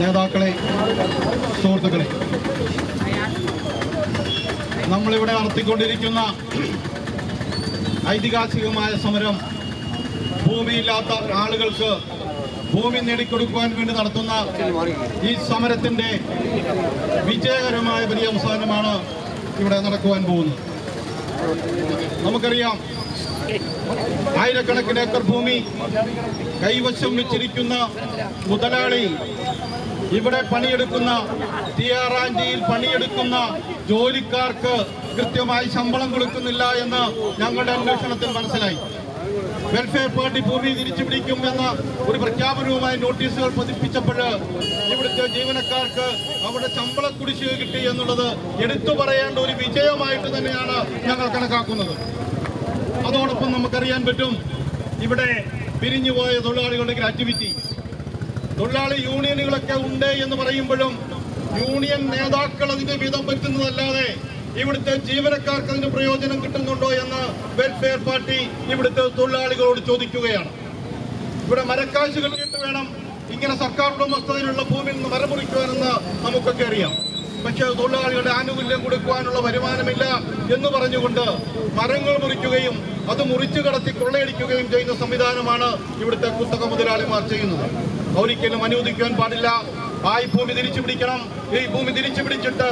നേതാക്കളെ സുഹൃത്തുക്കളെ നമ്മളിവിടെ നടത്തിക്കൊണ്ടിരിക്കുന്ന ഐതിഹാസികമായ സമരം ഭൂമിയില്ലാത്ത ആളുകൾക്ക് ഭൂമി നേടിക്കൊടുക്കുവാൻ വേണ്ടി നടത്തുന്ന ഈ സമരത്തിന്റെ വിജയകരമായ വലിയ പര്യവസാനമാണ് ഇവിടെ നടക്കുവാൻ പോകുന്നത്. നമുക്കറിയാം ആയിരക്കണക്കിന് ഏക്കർ ഭൂമി കൈവശം വെച്ചിരിക്കുന്ന മുതലാളി ഇവിടെ പണിയെടുക്കുന്ന തിയാറാഞ്ചിയിൽ പണിയെടുക്കുന്ന ജോലിക്കാർക്ക് കൃത്യമായി ശമ്പളം കൊടുക്കുന്നില്ല എന്ന് ഞങ്ങളുടെ അന്വേഷണത്തിൽ മനസ്സിലായി. വെൽഫെയർ പാർട്ടി ഭൂമി തിരിച്ചു പിടിക്കും എന്ന ഒരു പ്രഖ്യാപനവുമായി നോട്ടീസുകൾ പതിപ്പിച്ചപ്പോൾ ഇവിടുത്തെ ജീവനക്കാർക്ക് അവിടെ ശമ്പള കുടിശ്ശിക കിട്ടി എന്നുള്ളത് എടുത്തു പറയേണ്ട ഒരു വിജയമായിട്ട് തന്നെയാണ് ഞങ്ങൾ കണക്കാക്കുന്നത്. അതോടൊപ്പം നമുക്കറിയാൻ പറ്റും ഇവിടെ പിരിഞ്ഞുപോയ തൊഴിലാളികളുടെ ഗ്രാറ്റുവിറ്റി തൊഴിലാളി യൂണിയനുകളൊക്കെ ഉണ്ട് എന്ന് പറയുമ്പോഴും യൂണിയൻ നേതാക്കൾ അതിന്റെ വിധം പറ്റുന്നതല്ലാതെ ഇവിടുത്തെ ജീവനക്കാർക്ക് അതിന് പ്രയോജനം കിട്ടുന്നുണ്ടോ എന്ന് വെൽഫെയർ പാർട്ടി ഇവിടുത്തെ തൊഴിലാളികളോട് ചോദിക്കുകയാണ്. ഇവിടെ മരക്കാശ് കിട്ടിയിട്ട് വേണം ഇങ്ങനെ സർക്കാർ ഉടമസ്ഥതയിലുള്ള ഭൂമിയിൽ നിന്ന് മരമുറിക്കുവാനെന്ന് നമുക്കൊക്കെ അറിയാം. പക്ഷേ തൊഴിലാളികളുടെ ആനുകൂല്യം കൊടുക്കുവാനുള്ള വരുമാനമില്ല എന്ന് പറഞ്ഞുകൊണ്ട് മരങ്ങൾ മുറിക്കുകയും അത് മുറിച്ചു കടത്തി കൊള്ളയടിക്കുകയും ചെയ്യുന്ന സംവിധാനമാണ് ഇവിടുത്തെ കുത്തക മുതലാളിമാർ ചെയ്യുന്നത്. ഒരിക്കലും അനുവദിക്കാൻ പാടില്ല. ആ ഈ ഭൂമി തിരിച്ചു പിടിക്കണം ഈ ഭൂമി തിരിച്ചു പിടിച്ചിട്ട്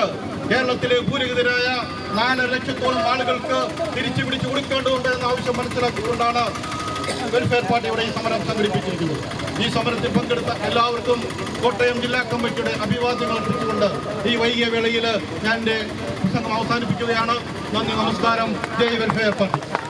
കേരളത്തിലെ ഭൂരഹിതരായ നാലര ലക്ഷത്തോളം ആളുകൾക്ക് തിരിച്ചു പിടിച്ചു കൊടുക്കേണ്ടതുണ്ട് എന്ന ആവശ്യം മനസ്സിലാക്കിക്കൊണ്ടാണ് വെൽഫെയർ പാർട്ടിയുടെ ഈ സമരം സംഘടിപ്പിച്ചിരിക്കുന്നത് ഈ സമരത്തിൽ പങ്കെടുത്ത എല്ലാവർക്കും കോട്ടയം ജില്ലാ കമ്മിറ്റിയുടെ അഭിവാദ്യങ്ങൾ അർപ്പിച്ചുകൊണ്ട് ഈ വൈകിയ വേളയിൽ ഞാൻ എന്റെ പ്രസംഗം അവസാനിപ്പിക്കുകയാണ്. നന്ദി നമസ്കാരം. ജയ് വെൽഫെയർ പാർട്ടി